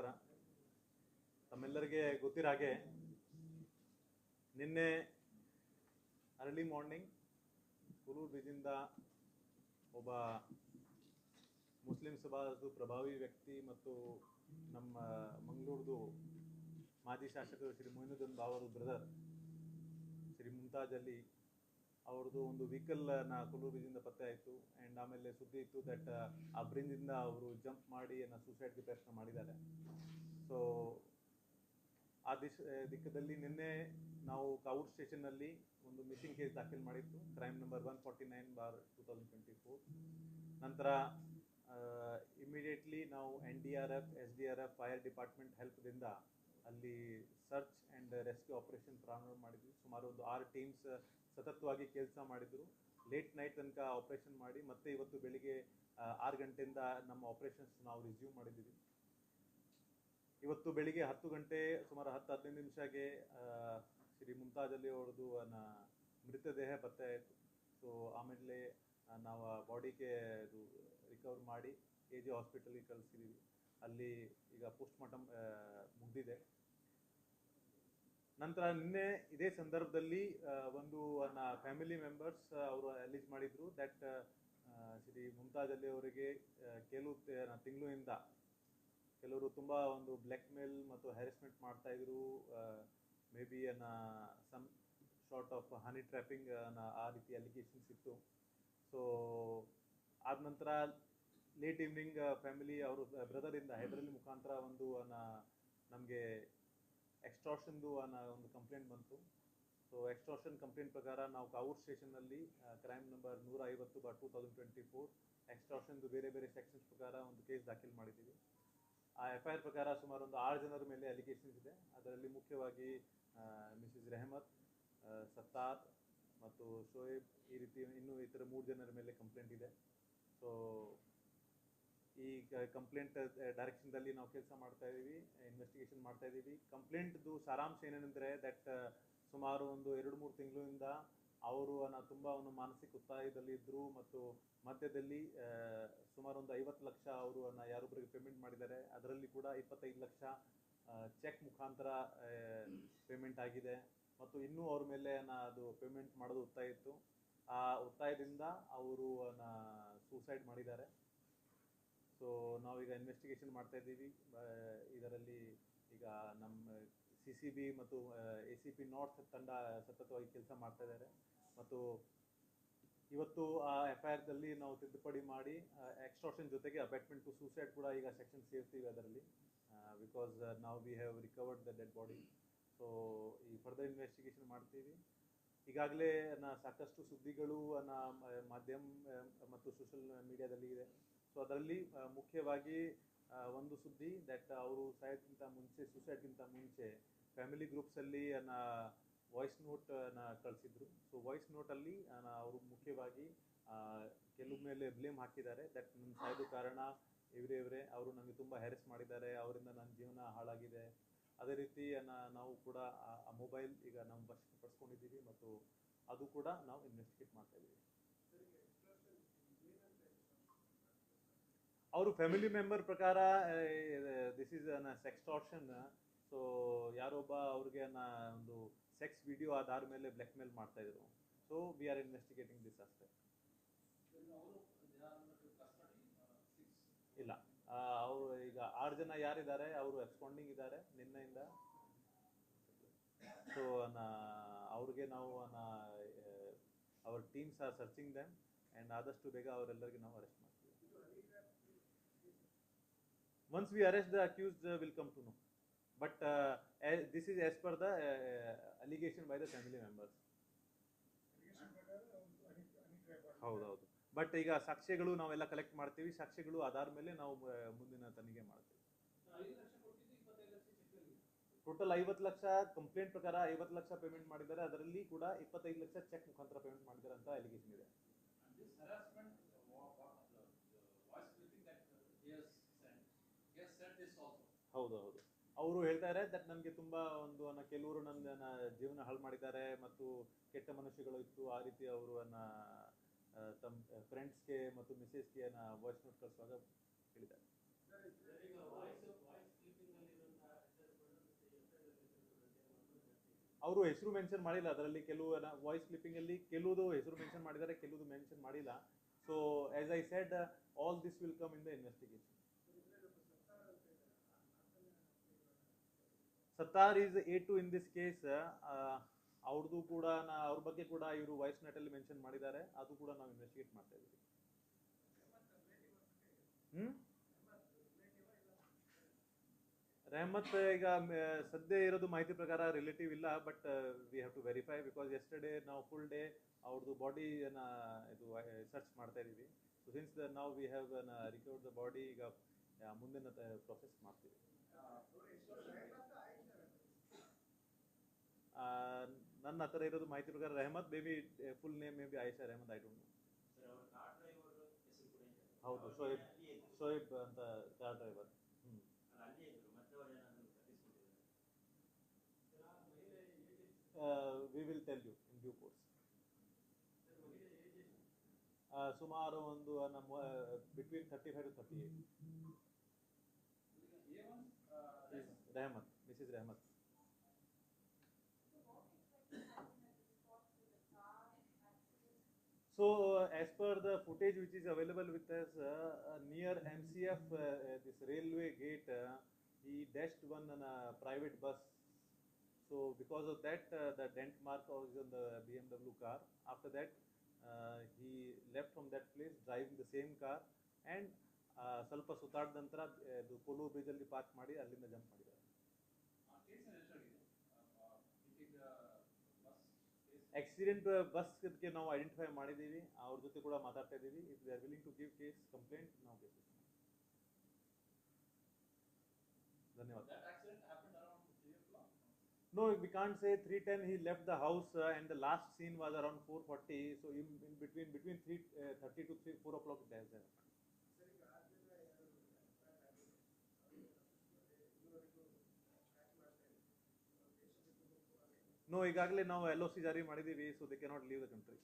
ನಮಸ್ಕಾರ ತಮ್ಮೆಲ್ಲರಿಗೆ ಗೊತ್ತಿರೋ ಹಾಗೆ ನಿನ್ನೆ ಅರ್ಲಿ ಮಾರ್ನಿಂಗ್ ಕುಲೂರು ಬೀಜಿಂದ ಒಬ್ಬ ಮುಸ್ಲಿಂ ಸಮಾಜದ ಪ್ರಭಾವಿ ವ್ಯಕ್ತಿ ಮತ್ತು ನಮ್ಮ ಮಂಗಳೂರ್ದು ಮಾಜಿ ಶಾಸಕರು ಶ್ರೀ ಮೊಯಿನುದ್ದೀನ್ ಬಾವರು ಬ್ರದರ್ ಶ್ರೀ ಮುಮ್ತಾಜ್ ಅಲಿ ಅವ್ರದ್ದು ಒಂದು ವೆಹಿಕಲ್ನ ಕುಲೂರು ಬೀಜಿಂದ ಪತ್ತೆ ಆಯಿತು ಆ್ಯಂಡ್ ಆಮೇಲೆ ಸುದ್ದಿ ಇತ್ತು ದಟ್ ಆ ಬ್ರಿಂದಿಂದ ಅವರು ಜಂಪ್ ಮಾಡಿ ಸೂಸೈಡ್ಗೆ ಪ್ರಯತ್ನ ಮಾಡಿದ್ದಾರೆ. ಸೊ ಆ ದಿಶ್ ದಿಕ್ಕದಲ್ಲಿ ನಿನ್ನೆ ನಾವು ಕಾವೂರ್ ಸ್ಟೇಷನ್ನಲ್ಲಿ ಒಂದು ಮಿಸ್ಸಿಂಗ್ ಕೇಸ್ ದಾಖಲು ಮಾಡಿತ್ತು. Crime number one forty nine bar two thousand twenty four ನಂತರ ಇಮಿಡಿಯೇಟ್ಲಿ ನಾವು N D R F S D R F fire department ಹೆಲ್ಪ್ದಿಂದ ಅಲ್ಲಿ ಸರ್ಚ್ ಆ್ಯಂಡ್ ರೆಸ್ಕ್ಯೂ ಆಪರೇಷನ್ ಪ್ರಾರಂಭ ಮಾಡಿದ್ವಿ. ಸುಮಾರು ಒಂದು ಆರು ಟೀಮ್ಸ್ ಸತತವಾಗಿ ಕೆಲಸ ಮಾಡಿದ್ರು. ಲೇಟ್ ನೈಟ್ ತನಕ ಆಪರೇಷನ್ ಮಾಡಿ, ಮತ್ತೆ ಇವತ್ತು ಬೆಳಿಗ್ಗೆ ಆರು ಗಂಟೆಯಿಂದ ನಮ್ಮ ಆಪರೇಷನ್ಸ್ ನಾವು ರಿಸ್ಯೂಮ್ ಮಾಡಿದ್ದೀವಿ. ಇವತ್ತು ಬೆಳಿಗ್ಗೆ ಹತ್ತು ಗಂಟೆ, ಸುಮಾರು ಹತ್ತು, ಹದಿನೈದು ನಿಮಿಷಕ್ಕೆ ಶ್ರೀ ಮುಮ್ತಾಜ್ ಅಲಿ ಅವ್ರದ್ದು ಮೃತದೇಹ ಪತ್ತೆ ಆಯಿತು. ಸೊ ಆಮೇಲೆ ನಾವು ಬಾಡಿಗೆ ಇದು ರಿಕವರ್ ಮಾಡಿ ಎ ಜಿ ಹಾಸ್ಪಿಟಲ್ಗೆ ಕಳಿಸಿದ್ದೀವಿ. ಅಲ್ಲಿ ಈಗ ಪೋಸ್ಟ್ ಮಾರ್ಟಮ್ ಮುಗಿದಿದೆ. ನಂತರ ನಿನ್ನೆ ಇದೇ ಸಂದರ್ಭದಲ್ಲಿ ಒಂದು ಫ್ಯಾಮಿಲಿ ಮೆಂಬರ್ಸ್ ಅವರು ಅಲೀಜ್ ಮಾಡಿದ್ರು. ದಟ್ ಶ್ರೀ ಮುಮ್ತಾಜ್ ಅಲಿ ಅವರಿಗೆ ಕೆಲವು ತಿಂಗಳಿಂದ ಕೆಲವರು ತುಂಬ ಒಂದು ಬ್ಲ್ಯಾಕ್ ಮೇಲ್ ಮತ್ತು ಹ್ಯಾರೆಸ್ಮೆಂಟ್ ಮಾಡ್ತಾ ಇದ್ರು. ಮೇ ಬಿ ಅನ್ನ some sort of honey trapping ಆ ರೀತಿ ಅಲಿಗೇಷನ್ಸ್ ಇತ್ತು. ಸೊ ಆದ ನಂತರ ಲೇಟ್ ಈವ್ನಿಂಗ್ ಫ್ಯಾಮಿಲಿ ಅವರು ಬ್ರದರಿಂದ ಹೈದರಾಲಿ ಮುಖಾಂತರ ಒಂದು ನಮಗೆ ಎಕ್ಸ್ಟ್ರಾಷನ್ದು ಒಂದು ಕಂಪ್ಲೇಂಟ್ ಬಂತು. ಸೊ ಎಕ್ಸ್ಟ್ರಾಷನ್ ಕಂಪ್ಲೇಂಟ್ ಪ್ರಕಾರ ನಾವು ಕಾವೂರ್ ಸ್ಟೇಷನ್ನಲ್ಲಿ ಕ್ರೈಮ್ ನಂಬರ್ ನೂರ ಐವತ್ತು bar two thousand twenty four ಎಕ್ಸ್ಟ್ರಾಷನ್ದು ಬೇರೆ ಬೇರೆ ಸೆಕ್ಷನ್ಸ್ ಪ್ರಕಾರ ಒಂದು ಕೇಸ್ ದಾಖಲು ಮಾಡಿದ್ದೀವಿ. ಆ ಎಫ್ ಐ ಆರ್ ಪ್ರಕಾರ ಸುಮಾರು ಒಂದು ಆರು ಜನರ ಮೇಲೆ ಅಲಿಗೇಷನ್ಸ್ ಇದೆ. ಅದರಲ್ಲಿ ಮುಖ್ಯವಾಗಿ ಮಿಸಿಸ್ ರೆಹಮತ್ ಸತ್ತಾರ್ ಮತ್ತು ಶೋಯೇಬ್ ಈ ರೀತಿ ಇನ್ನೂ ಇತರ ಮೂರು ಜನರ ಮೇಲೆ ಕಂಪ್ಲೇಂಟ್ ಇದೆ. ಸೊ ಈ ಕಂಪ್ಲೇಂಟ್ ಡೈರೆಕ್ಷನ್ದಲ್ಲಿ ನಾವು ಕೆಲಸ ಮಾಡ್ತಾ ಇದ್ದೀವಿ ಇನ್ವೆಸ್ಟಿಗೇಷನ್ ಮಾಡ್ತಾ ಇದ್ದೀವಿ ಕಂಪ್ಲೇಂಟ್ದು ಸಾರಾಂಶ ಏನೇನೆಂದರೆ ದಟ್ ಸುಮಾರು ಒಂದು ಎರಡು, ಮೂರು ತಿಂಗಳಿಂದ ಅವರು ತುಂಬ ಒಂದು ಮಾನಸಿಕ ಒತ್ತಾಯದಲ್ಲಿ ಇದ್ದರು ಮತ್ತು ಮಧ್ಯದಲ್ಲಿ ಸುಮಾರು ಒಂದು ಐವತ್ತು ಲಕ್ಷ ಅವರು ಯಾರೊಬ್ಬರಿಗೆ ಪೇಮೆಂಟ್ ಮಾಡಿದ್ದಾರೆ. ಅದರಲ್ಲಿ ಕೂಡ ಇಪ್ಪತ್ತೈದು ಲಕ್ಷ ಚೆಕ್ ಮುಖಾಂತರ ಪೇಮೆಂಟ್ ಆಗಿದೆ. ಮತ್ತು ಇನ್ನೂ ಅವ್ರ ಮೇಲೆ ಅದು ಪೇಮೆಂಟ್ ಮಾಡೋದು ಒತ್ತಾಯ ಇತ್ತು. ಆ ಒತ್ತಾಯದಿಂದ ಅವರು ಸೂಸೈಡ್ ಮಾಡಿದ್ದಾರೆ. ಸೊ ನಾವೀಗ ಇನ್ವೆಸ್ಟಿಗೇಷನ್ ಮಾಡ್ತಾ ಇದ್ದೀವಿ. ಇದರಲ್ಲಿ ಈಗ ನಮ್ಮ ಸಿ ಸಿ ಬಿ ಮತ್ತು ಎ ಸಿ ಪಿ ನಾರ್ತ್ ತಂಡ ಸತತವಾಗಿ ಕೆಲಸ ಮಾಡ್ತಾ ಇದ್ದಾರೆ. ಮತ್ತು ಇವತ್ತು ಆ ಎಫ್ ಐ ಆರ್ದಲ್ಲಿ ನಾವು ತಿದ್ದುಪಡಿ ಮಾಡಿ ಎಕ್ಸ್ಟ್ರಾಷನ್ ಜೊತೆಗೆ ಅಬೆಟ್ಮೆಂಟ್ ಟು ಸೂಸೈಡ್ ಕೂಡ ಈಗ ಸೆಕ್ಷನ್ ಸೇರ್ತೀವಿ ಅದರಲ್ಲಿ. ಬಿಕಾಸ್ ನಾವು we have recovered the dead body so ಈ ಫರ್ದರ್ ಇನ್ವೆಸ್ಟಿಗೇಷನ್ ಮಾಡ್ತೀವಿ. ಈಗಾಗಲೇ ನಾ ಸಾಕಷ್ಟು ಸುದ್ದಿಗಳು ನಾ ಮಾಧ್ಯಮ ಮತ್ತು ಸೋಷಲ್ ಮೀಡಿಯಾದಲ್ಲಿ ಇದೆ ಸೊ ಅದರಲ್ಲಿ ಮುಖ್ಯವಾಗಿ ಒಂದು ಸುದ್ದಿ ದಟ್ ಅವರು ಸಾಯೋಕ್ಕಿಂತ ಮುಂಚೆ ಸುಸೈಡ್ಗಿಂತ ಮುಂಚೆ ಫ್ಯಾಮಿಲಿ ಗ್ರೂಪ್ಸಲ್ಲಿ ನನ್ನ ವಾಯ್ಸ್ ನೋಟ್ನ ಕಳಿಸಿದ್ರು. ಸೊ ವಾಯ್ಸ್ ನೋಟಲ್ಲಿ ಅವರು ಮುಖ್ಯವಾಗಿ ಕೆಲವು ಮೇಲೆ ಬ್ಲೇಮ್ ಹಾಕಿದ್ದಾರೆ. ದಟ್ ನನ್ನ ಸಾಯೋದು ಕಾರಣ, ಇವರೇ ಇವರೇ, ಅವರು ನನಗೆ ತುಂಬ ಹ್ಯಾರೆಸ್ ಮಾಡಿದ್ದಾರೆ. ಅವರಿಂದ ನನ್ನ ಜೀವನ ಹಾಳಾಗಿದೆ. ಅದೇ ರೀತಿ ನಾವು ಕೂಡ, ಆ- ಆ ಮೊಬೈಲ್ ಈಗ ನಾವು ಬಸ್ ಪಡಿಸ್ಕೊಂಡಿದ್ದೀವಿ ಮತ್ತು ಅದು ಕೂಡ ನಾವು ಇನ್ವೆಸ್ಟಿಗೇಟ್ ಮಾಡ್ತಾ ಇದ್ದೀವಿ. ಅವರು ಫ್ಯಾಮಿಲಿ ಮೆಂಬರ್ ಪ್ರಕಾರ ದಿಸ್ ಈಸ್ ಸೆಕ್ಸ್ಟಾರ್ಷನ್ ಸೊ ಯಾರೊಬ್ಬ ಅವ್ರಿಗೆ ನಾ ಒಂದು ಸೆಕ್ಸ್ ವಿಡಿಯೋ ಅದಾದ ಮೇಲೆ ಬ್ಲ್ಯಾಕ್ ಮೇಲ್ ಮಾಡ್ತಾ ಇದ್ರು. So we are investigating this ಅಷ್ಟೇ ಇಲ್ಲ. ಅವರು ಈಗ ಆರು ಜನ ಯಾರಿದ್ದಾರೆ, ಅವರು ಎಕ್ಸ್ಪಾಂಡಿಂಗ್ ಇದ್ದಾರೆ ನಿನ್ನೆಯಿಂದ. ಸೊ ಅವ್ರಿಗೆ ನಾವು our teams are searching them and ಆದಷ್ಟು ಬೇಗ ಅವರೆಲ್ಲರಿಗೆ ನಾವು ಅರೆಸ್ಟ್ ಮಾಡ್ತೀವಿ. Once we arrest the accused uh, will come to know. But uh, this is as per the uh, allegation by the family members. ಹೌದೌದು. But ಈಗ ಸಾಕ್ಷ್ಯಗಳು ನಾವೆಲ್ಲ collect ಮಾಡ್ತೀವಿ. ಸಾಕ್ಷ್ಯಗಳು ಆಧಾರ ಮೇಲೆ ನಾವು ಮುಂದಿನ ತನಿಖೆ ಮಾಡ್ತೀವಿ. ಟೋಟಲ್ ಐವತ್ತು ಲಕ್ಷ ಕಂಪ್ಲೇಂಟ್ ಪ್ರಕಾರ ಐವತ್ತು ಲಕ್ಷ ಪೇಮೆಂಟ್ ಮಾಡಿದ್ದಾರೆ. ಅದರಲ್ಲಿ ಕೂಡ ಇಪ್ಪತ್ತೈದು ಲಕ್ಷ ಚೆಕ್ ಮುಖಾಂತರ ಪೇಮೆಂಟ್ ಮಾಡಿದ್ದಾರೆ ಅಂತ ಅಲಿಗೇಷನ್ ಇದೆ. ಹೌದು ಹೌದು. ಅವರು ಹೇಳ್ತಾರೆ that ನನಗೆ ತುಂಬಾ ಒಂದು ಕೆಲವ್ರು ಕೆಲವರು ನನ್ನ ಜೀವನ ಹಾಳು ಮಾಡಿದ್ದಾರೆ ಮತ್ತು ಕೆಟ್ಟ ಮನುಷ್ಯಗಳು ಇತ್ತು, ಆ ರೀತಿ ಅವರು ನನ್ನ ತಮ್ಮ ಫ್ರೆಂಡ್ಸ್ಗೆ ಮತ್ತು ಮಿಸಸ್ಗೆ ನಾ ವಾಯ್ಸ್ ನೋಟ್ ಕಳಿಸುವಾಗ ಹೇಳಿದ್ದಾರೆ. ಅವರು ಹೆಸರು ಮೆನ್ಷನ್ ಮಾಡಿಲ್ಲ, ಅದರಲ್ಲಿ ಕೆಲವು ವಾಯ್ಸ್ ಕ್ಲಿಪ್ಪಿಂಗಲ್ಲಿ ಕೆಲವುದು ಹೆಸರು ಮೆನ್ಷನ್ ಮಾಡಿದ್ದಾರೆ, ಕೆಲವುದು ಮೆನ್ಷನ್ ಮಾಡಿಲ್ಲ. So as I said all this will come in the investigation Sattar is A two in this case ಅವ್ರದ್ದು ಕೂಡ ನಾ, ಅವ್ರ ಬಗ್ಗೆ ಕೂಡ ಇವರು ವಾಯ್ಸ್ ನೆಟಲ್ಲಿ ಮೆನ್ಷನ್ ಮಾಡಿದ್ದಾರೆ. ಅದು ಕೂಡ ನಾವು ಇನ್ವೆಸ್ಟಿಗೇಟ್ ಮಾಡ್ತಾ ಇದ್ದೀವಿ. ಹ್ಮ್? ರೆಹಮತ್ ಈಗ ಸದ್ಯ ಇರೋದು ಮಾಹಿತಿ ಪ್ರಕಾರ ರಿಲೇಟಿವ್ ಇಲ್ಲ but we have to verify because yesterday ನಾವು ಫುಲ್ ಡೇ ಅವ್ರದ್ದು ಬಾಡಿ ಇದು ಸರ್ಚ್ ಮಾಡ್ತಾ ಇದ್ದೀವಿ. ಸೊ ಸಿನ್ಸ್ ನಾವು we have recovered the body ಈಗ ಮುಂದಿನ ಪ್ರೊಸೆಸ್ ಮಾಡ್ತೀವಿ. ನನ್ನ ಹತ್ರ ಇರೋದು ಮಾಹಿತಿ ಪ್ರಕಾರ Rehmat baby B full name may be Ayesha Rehmat I don't ಹೌದು ಶೋಯಿಬ್ ಶೋಯಿಬ್ ಅಂತ car driver we will tell you in due course ಸುಮಾರು ಒಂದು ನಮ್ಮ between thirty five to thirty eight Rehmat Mrs Rehmat. So, uh, as per the footage which is available with us, uh, uh, near MCF, uh, uh, this railway gate, uh, he dashed one on a private bus. So, because of that, uh, the dent mark was on the BMW car. After that, uh, he left from that place driving the same car and uh, ಸ್ವಲ್ಪ ಸುತ್ತಾಡಿದ ನಂತರ ಇದು polo bridge ಅಲ್ಲಿ park ಮಾಡಿ ಅಲ್ಲಿಂದ jump ಮಾಡಿದ್ದಾರೆ accident ಬಸ್ಗೆ ನಾವು identify ಮಾಡಿದ್ದೀವಿ ಅವ್ರ ಜೊತೆ ಕೂಡ ಮಾತಾಡ್ತಾ ಇದ್ದೀವಿ if they are willing to give case complaint ನಾವು ಕೇಸ್ ಧನ್ಯವಾದ That accident happened around three o'clock. No, we can't say 310 he left the house uh, and the last scene was around 440. So in, in between between 330 to 3, 4 o'clock it has happened. No, ಈಗಾಗಲೇ ನಾವು L O C ಜಾರಿ ಮಾಡಿದ್ದೀವಿ so they cannot leave the country